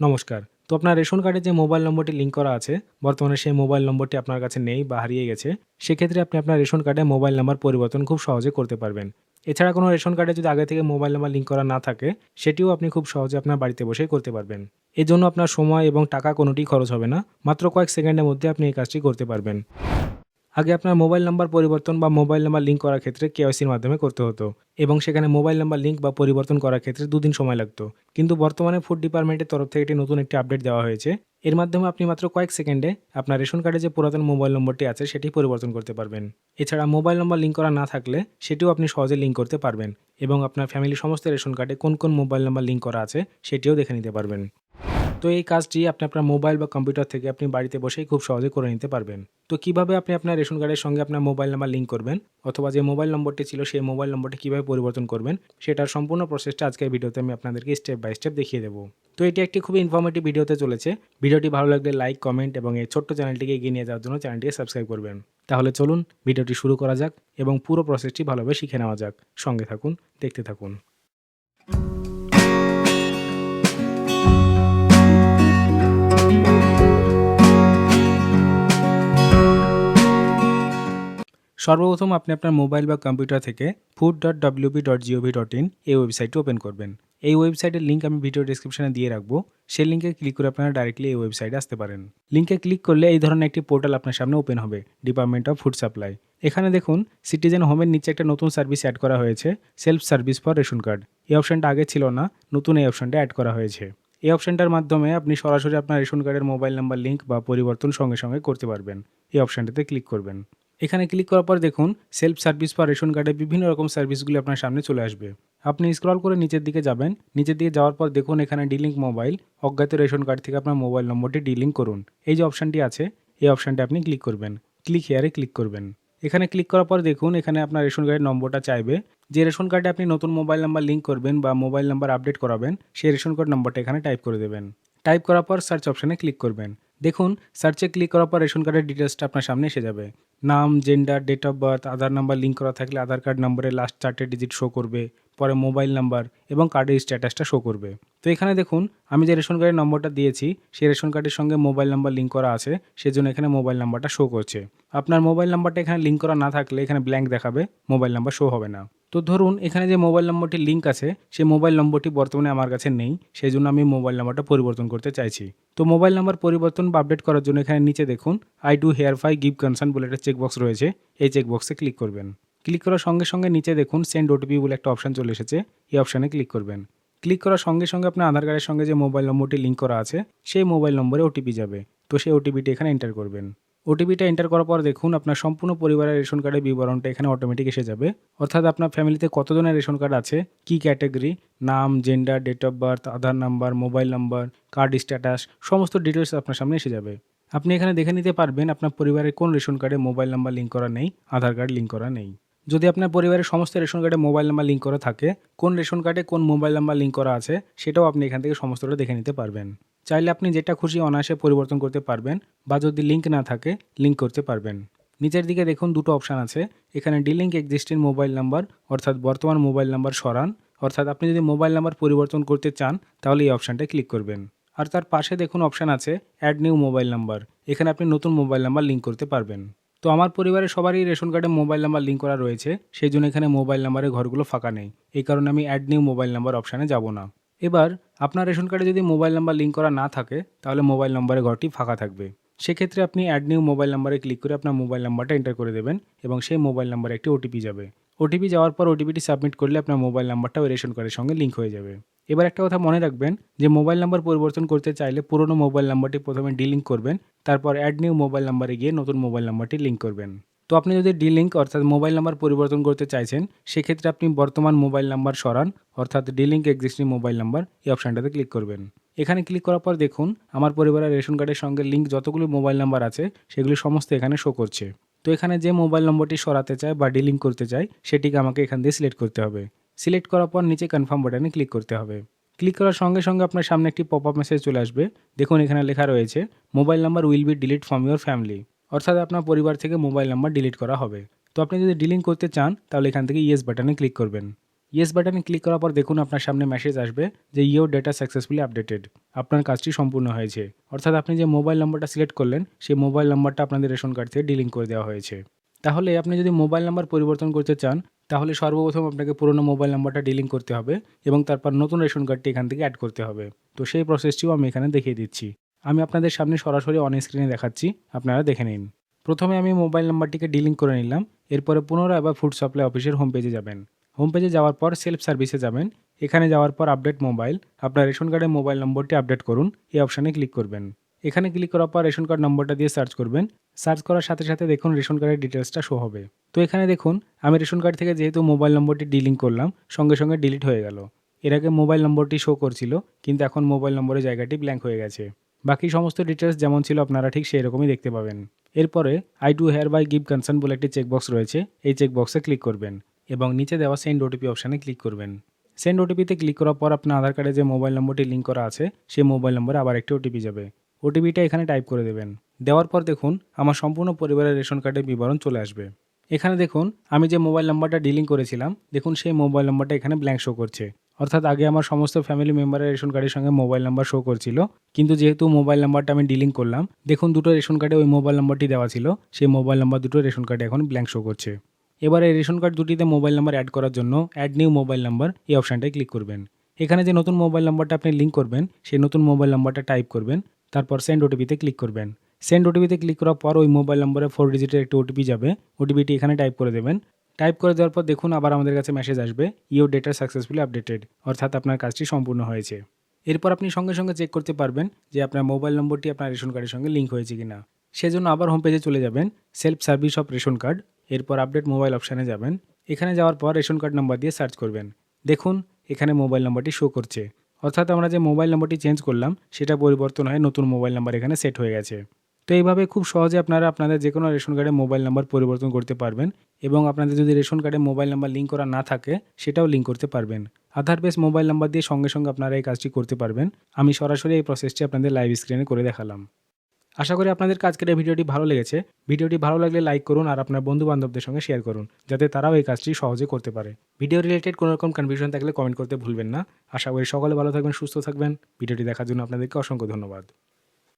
নমস্কার। তো আপনার রেশন কার্ডে যে মোবাইল নম্বরটি লিঙ্ক করা আছে, বর্তমানে সেই মোবাইল নম্বরটি আপনার কাছে নেই বা হারিয়ে গেছে, সেক্ষেত্রে আপনি আপনার রেশন কার্ডে মোবাইল নাম্বার পরিবর্তন খুব সহজে করতে পারবেন। এছাড়া কোনো রেশন কার্ডে যদি আগে থেকে মোবাইল নাম্বার লিঙ্ক করা না থাকে, সেটিও আপনি খুব সহজে আপনার বাড়িতে বসেই করতে পারবেন। এর জন্য আপনার সময় এবং টাকা কোনোটি খরচ হবে না, মাত্র কয়েক সেকেন্ডের মধ্যে আপনি এই কাজটি করতে পারবেন। আগে আপনার মোবাইল নাম্বার পরিবর্তন বা মোবাইল নাম্বার লিঙ্ক করার ক্ষেত্রে কেওয়াইসির মাধ্যমে করতে হতো। এবং সেখানে মোবাইল নাম্বার লিঙ্ক বা পরিবর্তন করার ক্ষেত্রে দুদিন সময় লাগতো। কিন্তু বর্তমানে ফুড ডিপার্টমেন্টের তরফ থেকে একটি নতুন একটি আপডেট দেওয়া হয়েছে। এর মাধ্যমে আপনি মাত্র কয়েক সেকেন্ডে আপনার রেশন কার্ডে যে পুরাতন মোবাইল নম্বরটি আছে, সেটি পরিবর্তন করতে পারবেন। এছাড়া মোবাইল নম্বর লিঙ্ক করা না থাকলে সেটিও আপনি সহজে লিঙ্ক করতে পারবেন এবং আপনার ফ্যামিলির সমস্ত রেশন কার্ডে কোন কোন মোবাইল নাম্বার লিঙ্ক করা আছে, সেটিও দেখে নিতে পারবেন। তো এই কাজটি আপনি আপনার মোবাইল বা কম্পিউটার থেকে আপনি বাড়িতে বসেই খুব সহজে করে নিতে পারবেন। তো কীভাবে আপনি আপনার রেশন কার্ডের সঙ্গে আপনার মোবাইল নাম্বার লিঙ্ক করবেন? অথবা যে মোবাইল নম্বরটি ছিল সেই মোবাইল নম্বরটি কীভাবে পরিবর্তন করবেন? সেটার সম্পূর্ণ প্রসেসটা আজকের ভিডিওতে আমি আপনাদেরকে স্টেপ বাই স্টেপ দেখিয়ে দেবো। তো এটি একটি খুবই ইনফরমেটিভ ভিডিওতে চলেছে। ভিডিওটি ভালো লাগলে লাইক কমেন্ট এবং এই ছোট্ট চ্যানেলটিকে এগিয়ে নিয়ে যাওয়ার জন্য চ্যানেলটিকে সাবস্ক্রাইব করবেন। তাহলে চলুন ভিডিওটি শুরু করা যাক এবং পুরো প্রসেসটি ভালোভাবে শিখে নেওয়া যাক। সঙ্গে থাকুন, দেখতে থাকুন। সর্বপ্রথম আপনি আপনার মোবাইল বা কম্পিউটার থেকে food dot WB dot GOV dot in এই ওয়েবসাইটটি ওপেন করবেন। এই ওয়েবসাইটের লিঙ্ক আমি ভিডিও ডিসক্রিপশনে দিয়ে রাখব। সেই লিঙ্কে ক্লিক করে আপনারা ডাইরেক্টলি এই ওয়েবসাইটে আসতে পারেন। লিঙ্কে ক্লিক করলে এই ধরনের একটি পোর্টাল আপনার সামনে ওপেন হবে ডিপার্টমেন্ট অফ ফুড সাপ্লাই এখানে দেখুন সিটিজেন হোমের নিচে একটা নতুন সার্ভিস অ্যাড করা হয়েছে self service for ration card এই অপশনটা আগে ছিল না, নতুন এই অপশনটা অ্যাড করা হয়েছে। এই অপশনটার মাধ্যমে আপনি সরাসরি আপনার রেশন কার্ডের মোবাইল নাম্বার লিঙ্ক বা পরিবর্তন সঙ্গে সঙ্গে করতে পারবেন। এই অপশনটাতে ক্লিক করবেন। এখানে ক্লিক করার পর দেখুন সেলফ সার্ভিস বা রেশন কার্ডে বিভিন্ন রকম সার্ভিসগুলি আপনার সামনে চলে আসবে। আপনি স্ক্রল করে নিচের দিকে যাবেন, নিচের দিকে যাওয়ার পর দেখুন এখানে ডিলিঙ্ক মোবাইল অজ্ঞাত রেশন কার্ড থেকে আপনার মোবাইল নম্বরটি ডিলিঙ্ক করুন। এই যে অপশানটি আছে, এই অপশানটি আপনি ক্লিক করবেন। ক্লিক হেয়ারে ক্লিক করবেন। এখানে ক্লিক করার পর দেখুন, এখানে আপনার রেশন কার্ডের নম্বরটা চাইবে। যে রেশন কার্ডে আপনি নতুন মোবাইল নাম্বার লিঙ্ক করবেন বা মোবাইল নাম্বার আপডেট করাবেন, সেই রেশন কার্ড নম্বরটা এখানে টাইপ করে দেবেন। টাইপ করার পর সার্চ অপশানে ক্লিক করবেন। দেখুন সার্চে ক্লিক করার পর রেশন কার্ডের ডিটেলসটা আপনার সামনে এসে যাবে। নাম gender date of birth Aadhaar number link করা থাকলে আধার কার্ড নম্বরের লাস্ট চারটে ডিজিট শো করবে, পরে মোবাইল নাম্বার এবং কার্ডের স্ট্যাটাসটা শো করবে। তো এখানে দেখুন, আমি যে রেশন কার্ডের নম্বরটা দিয়েছি, সেই রেশন কার্ডের সঙ্গে মোবাইল নাম্বার লিঙ্ক করা আছে, সেজন্য এখানে মোবাইল নাম্বারটা শো করছে। আপনার মোবাইল নাম্বারটা এখানে লিঙ্ক করা না থাকলে এখানে ব্ল্যাঙ্ক দেখাবে মোবাইল নাম্বার শো হবে না। তো ধরুন, এখানে যে মোবাইল নম্বরটি লিঙ্ক আছে সেই মোবাইল নম্বরটি বর্তমানে আমার কাছে নেই সেই জন্য আমি মোবাইল নাম্বারটা পরিবর্তন করতে চাইছি। তো মোবাইল নাম্বার পরিবর্তন বা আপডেট করার জন্য এখানে নিচে দেখুন I do hereby give concern বলে একটা চেকবক্স রয়েছে, এই চেকবক্সে ক্লিক করবেন। ক্লিক করার সঙ্গে সঙ্গে নিচে দেখুন সেন্ড ওটিপি বলে একটা অপশান চলে এসেছে, এই অপশানে ক্লিক করবেন। ক্লিক করার সঙ্গে সঙ্গে আপনার আধার কার্ডের সঙ্গে যে মোবাইল নম্বরটি লিঙ্ক করা আছে, সেই মোবাইল নম্বরে ওটিপি যাবে, তো সেই ওটিপিটি এখানে এন্টার করবেন। ওটিপিটা এন্টার করার পর দেখুন আপনার সম্পূর্ণ পরিবারের রেশন কার্ডের বিবরণটা এখানে অটোমেটিক এসে যাবে। অর্থাৎ আপনার ফ্যামিলিতে কতজনের রেশন কার্ড আছে, কী ক্যাটাগরি নাম gender date of birth Aadhaar number mobile number card status সমস্ত ডিটেলস আপনার সামনে এসে যাবে। আপনি এখানে দেখে নিতে পারবেন আপনার পরিবারের কোন রেশন কার্ডে মোবাইল নাম্বার লিঙ্ক করা নেই আধার কার্ড লিঙ্ক করা নেই। যদি আপনার পরিবারের সমস্ত রেশন কার্ডে মোবাইল নাম্বার লিঙ্ক করা থাকে, কোন রেশন কার্ডে কোন মোবাইল নাম্বার লিঙ্ক করা আছে, সেটাও আপনি এখান থেকে সমস্তটা দেখে নিতে পারবেন। চাইলে আপনি যেটা খুশি অনায়াসে পরিবর্তন করতে পারবেন বা যদি লিঙ্ক না থাকে লিঙ্ক করতে পারবেন। নিচের দিকে দেখুন দুটো অপশান আছে। এখানে ডিলিঙ্ক এক্সিস্টিং মোবাইল নাম্বার অর্থাৎ বর্তমান মোবাইল নাম্বার সরান। অর্থাৎ আপনি যদি মোবাইল নাম্বার পরিবর্তন করতে চান, তাহলে এই অপশানটা ক্লিক করবেন। আর তার পাশে দেখুন অপশান আছে অ্যাড নিউ মোবাইল নাম্বার এখানে আপনি নতুন মোবাইল নাম্বার লিঙ্ক করতে পারবেন। তো আমার পরিবারের সবারই রেশন কার্ডে মোবাইল নাম্বার লিঙ্ক করা রয়েছে, সেই জন্য এখানে মোবাইল নাম্বারের ঘরগুলো ফাঁকা নেই। এই কারণে আমি অ্যাড নিউ মোবাইল নাম্বার অপশানে যাব না। এবার আপনার রেশন কার্ডে যদি মোবাইল নাম্বার লিঙ্ক করা না থাকে, তাহলে মোবাইল নম্বরের ঘরটি ফাঁকা থাকবে। সেক্ষেত্রে আপনি অ্যাড নিউ মোবাইল নাম্বারে ক্লিক করে আপনার মোবাইল নাম্বারটা এন্টার করে দেবেন এবং সেই মোবাইল নাম্বারে একটি ওটিপি যাবে। ওটিপি যাওয়ার পর ওটিপিটি সাবমিট করলে আপনার মোবাইল নাম্বারটা ওই রেশন কার্ডের সঙ্গে লিঙ্ক হয়ে যাবে। এবার একটা কথা মনে রাখবেন যে মোবাইল নাম্বার পরিবর্তন করতে চাইলে পুরনো মোবাইল নাম্বারটি প্রথমে ডিলিঙ্ক করবেন, তারপর অ্যাড নিউ মোবাইল নাম্বারে গিয়ে নতুন মোবাইল নাম্বারটি লিঙ্ক করবেন। তো আপনি যদি ডিলিঙ্ক অর্থাৎ মোবাইল নাম্বার পরিবর্তন করতে চাইছেন, সেক্ষেত্রে আপনি বর্তমান মোবাইল নাম্বার সরান, অর্থাৎ ডিলিঙ্ক এক্সিস্টিং মোবাইল নাম্বার এই অপশানটাতে ক্লিক করবেন। এখানে ক্লিক করার পর দেখুন, আমার পরিবারের রেশন কার্ডের সঙ্গে লিঙ্ক যতগুলো মোবাইল নাম্বার আছে, সেগুলি সমস্ত এখানে শো করছে। তো এখানে যে মোবাইল নম্বরটি সরাতে চায় বা ডিলিঙ্ক করতে চায়, সেটিকে আমাকে এখান দিয়ে সিলেক্ট করতে হবে। সিলেক্ট করার পর নিচে কনফার্ম বাটনে ক্লিক করতে হবে। ক্লিক করার সঙ্গে সঙ্গে আপনার সামনে একটি পপ আপ মেসেজ চলে আসবে। দেখুন এখানে লেখা রয়েছে mobile number will be delete from your family অর্থাৎ আপনার পরিবার থেকে মোবাইল নাম্বার ডিলিট করা হবে। তো আপনি যদি ডিলিং করতে চান, তাহলে এখান থেকে ইয়েস বাটনে ক্লিক করবেন। ইয়েস বাটনে ক্লিক করার পর দেখুন আপনার সামনে মেসেজ আসবে যে ইয়োর ডেটা সাকসেসফুলি আপডেটেড আপনার কাজটি সম্পূর্ণ হয়েছে। অর্থাৎ আপনি যে মোবাইল নম্বরটা সিলেক্ট করলেন, সেই মোবাইল নাম্বারটা আপনাদের রেশন কার্ড থেকে ডিলিং করে দেওয়া হয়েছে। তাহলে আপনি যদি মোবাইল নাম্বার পরিবর্তন করতে চান, তাহলে সর্বপ্রথম আপনাকে পুরনো মোবাইল নাম্বারটা ডিলিং করতে হবে এবং তারপর নতুন রেশন কার্ডটি এখান থেকে অ্যাড করতে হবে। তো সেই প্রসেসটিও আমি এখানে দেখিয়ে দিচ্ছি। আমি আপনাদের সামনে সরাসরি অন স্ক্রিনে দেখাচ্ছি, আপনারা দেখে নিন। প্রথমে আমি মোবাইল নাম্বারটিকে ডিলিং করে নিলাম, এরপরে পুনরায় আবার ফুড সাপ্লাই অফিসের হোম পেজে যাবেন। হোম পেজে যাওয়ার পর সেলফ সার্ভিসে যাবেন, এখানে যাওয়ার পর আপডেট মোবাইল আপনার রেশন কার্ডের মোবাইল নম্বরটি আপডেট করুন, এই অপশানে ক্লিক করবেন। এখানে ক্লিক করার পর রেশন কার্ড নম্বরটা দিয়ে সার্চ করবেন সার্চ করার সাথে সাথে দেখুন রেশন কার্ডের ডিটেলসটা শো হবে। তো এখানে দেখুন, আমি রেশন কার্ড থেকে যেহেতু মোবাইল নম্বরটি ডিলিং করলাম, সঙ্গে সঙ্গে ডিলিট হয়ে গেল। এর আগে মোবাইল নম্বরটি শো করছিল, কিন্তু এখন মোবাইল নম্বরের জায়গাটি ব্ল্যাঙ্ক হয়ে গেছে। বাকি সমস্ত ডিটেলস যেমন ছিল আপনারা ঠিক সেই রকমই দেখতে পাবেন। এরপরে I to hereby give concern বলে একটি চেকবক্স রয়েছে, এই চেকবক্সে ক্লিক করবেন এবং নিচে দেওয়া সেন্ড ওটিপি অপশানে ক্লিক করবেন। সেন্ড ওটিপিতে ক্লিক করার পর আপনার আধার কার্ডে যে মোবাইল নম্বরটি লিঙ্ক করা আছে, সেই মোবাইল নম্বরে আবার একটি ওটিপি যাবে। ওটিপিটা এখানে টাইপ করে দেবেন। দেওয়ার পর দেখুন, আমার সম্পূর্ণ পরিবারের রেশন কার্ডের বিবরণ চলে আসবে। এখানে দেখুন, আমি যে মোবাইল নাম্বারটা ডিলিং করেছিলাম, দেখুন সেই মোবাইল নাম্বারটা এখানে ব্ল্যাঙ্ক শো করছে। অর্থাৎ আগে আমার সমস্ত ফ্যামিলি মেম্বারের রেশন কার্ডের সঙ্গে মোবাইল নাম্বার শো করছিল। কিন্তু যেহেতু মোবাইল নাম্বারটা আমি ডিলিং করলাম, দেখুন দুটো রেশন কার্ডে ওই মোবাইল নাম্বারটি দেওয়া ছিল, সেই মোবাইল নাম্বার দুটো রেশন কার্ডে এখন ব্ল্যাঙ্ক শো করছে। এবার এই রেশন কার্ড দুটিতে মোবাইল নাম্বার অ্যাড করার জন্য অ্যাড নিউ মোবাইল নাম্বার এই অপশানটায় ক্লিক করবেন। এখানে যে নতুন মোবাইল নাম্বারটা আপনি লিঙ্ক করবেন, সেই নতুন মোবাইল নাম্বারটা টাইপ করবেন, তারপর সেন্ড ওটিপিতে ক্লিক করবেন। সেন্ড ওটিপিতে ক্লিক করার পর ওই মোবাইল নম্বরে ফোর ডিজিটের একটি ওটিপি যাবে। ওটিপিটি এখানে টাইপ করে দেবেন। টাইপ করে দেওয়ার পর দেখুন আবার আমাদের কাছে মেসেজ আসবে ইউর ডেটা সাকসেসফুলি আপডেটেড অর্থাৎ আপনার কাজটি সম্পূর্ণ হয়েছে। এরপর আপনি সঙ্গে সঙ্গে চেক করতে পারবেন যে আপনার মোবাইল নম্বরটি আপনার রেশন কার্ডের সঙ্গে লিঙ্ক হয়েছে কিনা। সেজন্য আবার হোম পেজে চলে যাবেন self service of ration card এরপর আপডেট মোবাইল অপশানে যাবেন। এখানে যাওয়ার পর রেশন কার্ড নাম্বার দিয়ে সার্চ করবেন। দেখুন, এখানে মোবাইল নাম্বারটি শো করছে। অর্থাৎ আমরা যে মোবাইল নাম্বারটি চেঞ্জ করলাম, সেটা পরিবর্তন হয়ে নতুন মোবাইল নাম্বার এখানে সেট হয়ে গেছে। তো এইভাবে খুব সহজে আপনারা আপনাদের যে কোনো রেশন কার্ডে মোবাইল নাম্বার পরিবর্তন করতে পারবেন এবং আপনাদের যদি রেশন কার্ডে মোবাইল নাম্বার লিঙ্ক করা না থাকে, সেটাও লিঙ্ক করতে পারবেন। আধার বেস মোবাইল নাম্বার দিয়ে সঙ্গে সঙ্গে আপনারা এই কাজটি করতে পারবেন। আমি সরাসরি এই প্রসেসটি আপনাদের লাইভ স্ক্রিনে করে দেখালাম। আশা করি আপনাদের কাজকের এই ভিডিওটি ভালো লেগেছে। ভিডিওটি ভালো লাগলে লাইক করুন আর আপনার বন্ধু বান্ধবদের সঙ্গে শেয়ার করুন, যাতে তারাও এই কাজটি সহজে করতে পারে। ভিডিও রিলেটেড কোনো রকম কনফিউশন থাকলে কমেন্ট করতে ভুলবেন না। আশা করি সকলে ভালো থাকবেন, সুস্থ থাকবেন। ভিডিওটি দেখার জন্য আপনাদেরকে অসংখ্য ধন্যবাদ।